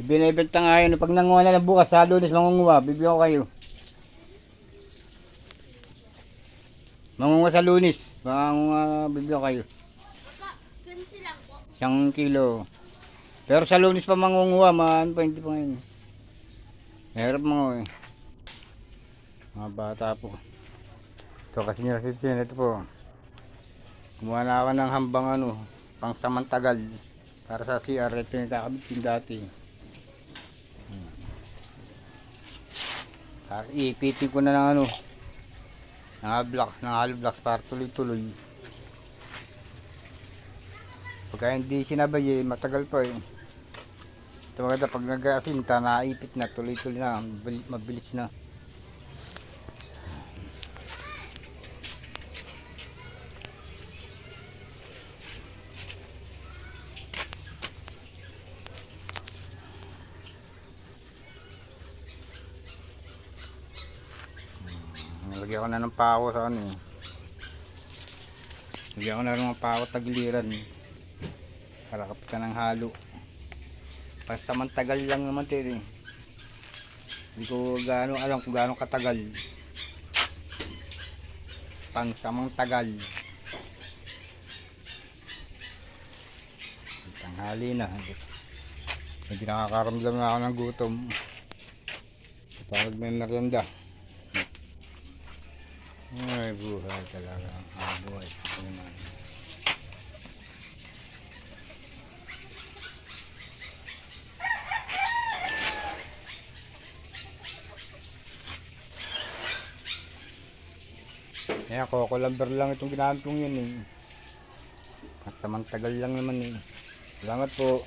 Ibinibenta nga yun. Pag nanguha na lang bukas sa lunes mangunguha, bibigyan ko kayo. Mangunguha sa lunes. Mangunguha, bibigyan ko kayo. Isang kilo. Pero sa lunes pa mangunguha, ma, ano pa, hindi pa ngayon. Meron mga eh. Mga bata po. Ito kasi nila si Tien, ito po. Kumuha na ako ng hambang ano, pang samantagal. Para sa CR, ito yung kakabit yung dati. Hmm. Para ipitin ko na ng ano, ng blocks, ng hollow blocks para tuloy-tuloy. Pagka hindi sinabay eh, matagal pa eh. Ito maganda pag nag-asinta, naipit na, tuloy-tuloy na, mabili- mabilis na. Nalagyan ko na ng pako sa ano eh. Lagyan ko na ng pako tagliran. Para kapitan ng halo. Pasamantagal lang naman eh. Hindi ko gaano alam kung gaano katagal. Pangsamang tagal. Tanghali na. Hindi nakakaramdam na ako ng gutom. Pag may merienda. Ay, buhay talaga. Ah, buhay. Ano naman. Kaya Coco Lumber lang itong ginamit kong yun eh. Masamang tagal lang naman eh. Salamat po.